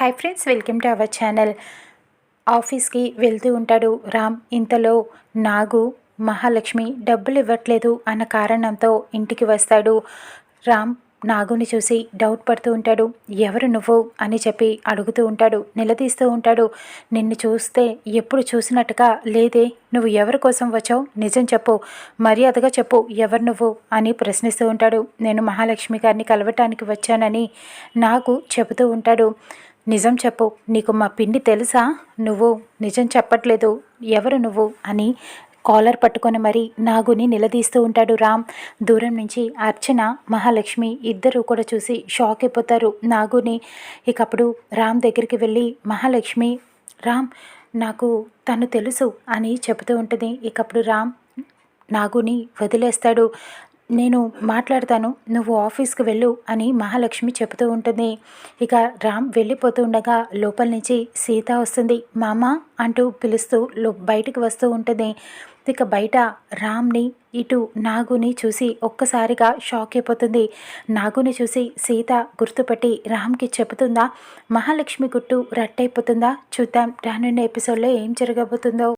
Hi friends welcome to our channel ఆఫీస్కి వెళ్తూ ఉంటాడు. రామ్ ఇంతలో నాగు మహాలక్ష్మి డబ్బులు ఇవ్వట్లేదు అన్న కారణంతో ఇంటికి వస్తాడు. రామ్ నాగుని చూసి డౌట్ పడుతూ ఉంటాడు. ఎవరు నువ్వు అని చెప్పి అడుగుతూ ఉంటాడు. నిలదీస్తూ ఉంటాడు. నిన్ను చూస్తే ఎప్పుడు చూసినట్టుగా లేదే నువ్వు ఎవరి కోసం వచ్చావు? నిజం చెప్పు. మర్యాదగా చెప్పు ఎవరు నువ్వు అని ప్రశ్నిస్తూ ఉంటాడు. నేను మహాలక్ష్మి గారిని కలవటానికి వచ్చానని నాకు చెబుతూ ఉంటాడు. నిజం చెప్పు. నీకు మా పిండి తెలుసా? నువ్వు నిజం చెప్పట్లేదు. ఎవరు నువ్వు? అని కాలర్ పట్టుకొని మరి నాగుని నిలదీస్తూ ఉంటాడు రామ్. దూరం నుంచి అర్చన మహాలక్ష్మి ఇద్దరు కూడా చూసి షాక్ అయిపోతారు. నాగుని ఇకప్పుడు రామ్ దగ్గరికి వెళ్ళి మహాలక్ష్మి రామ్ నాకు తను తెలుసు అని చెబుతూ ఉంటుంది. ఇకప్పుడు రామ్ నాగుని వదిలేస్తాడు. నేను మాట్లాడతాను నువ్వు ఆఫీస్కి వెళ్ళు అని మహాలక్ష్మి చెబుతూ ఉంటుంది. ఇక రామ్ వెళ్ళిపోతూ ఉండగా లోపల నుంచి సీత వస్తుంది. మామ అంటూ పిలుస్తూ లో బయటికి వస్తూ ఉంటుంది. ఇక బయట రామ్ని ఇటు నాగుని చూసి ఒక్కసారిగా షాక్ అయిపోతుంది. నాగుని చూసి సీత గుర్తుపట్టి రామ్కి చెబుతుందా మహాలక్ష్మి గుట్టు రట్టయిపోతుందా? చూద్దాం రానున్న ఎపిసోడ్లో ఏం జరగబోతుందో.